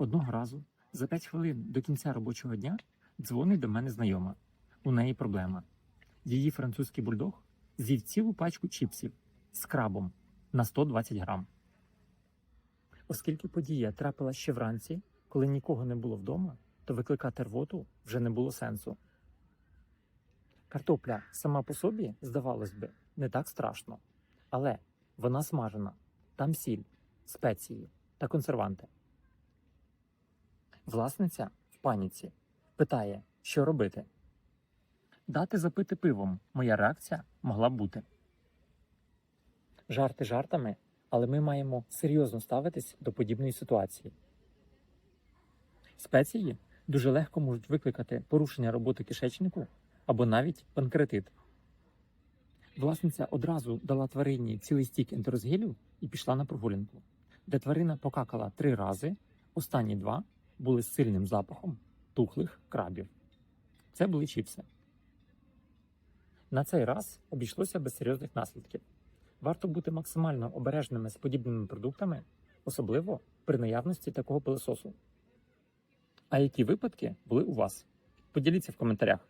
Одного разу, за 5 хвилин до кінця робочого дня, дзвонить до мене знайома. У неї проблема. Її французький бульдог з'їв цілу пачку чіпсів з крабом на 120 грам. Оскільки подія трапила ще вранці, коли нікого не було вдома, то викликати рвоту вже не було сенсу. Картопля сама по собі, здавалось би, не так страшно, але вона смажена, там сіль, спеції та консерванти. Власниця в паніці питає, що робити. Дати запити пивом. Моя реакція могла б бути. Жарти жартами, але ми маємо серйозно ставитись до подібної ситуації. Спеції дуже легко можуть викликати порушення роботи кишечнику або навіть панкреатит. Власниця одразу дала тварині цілий стік ентерозгелю і пішла на прогулянку, де тварина покакала три рази, останні два були з сильним запахом тухлих крабів. Це були чіпси. На цей раз обійшлося без серйозних наслідків. Варто бути максимально обережними з подібними продуктами, особливо при наявності такого пилососу. А які випадки були у вас? Поділіться в коментарях.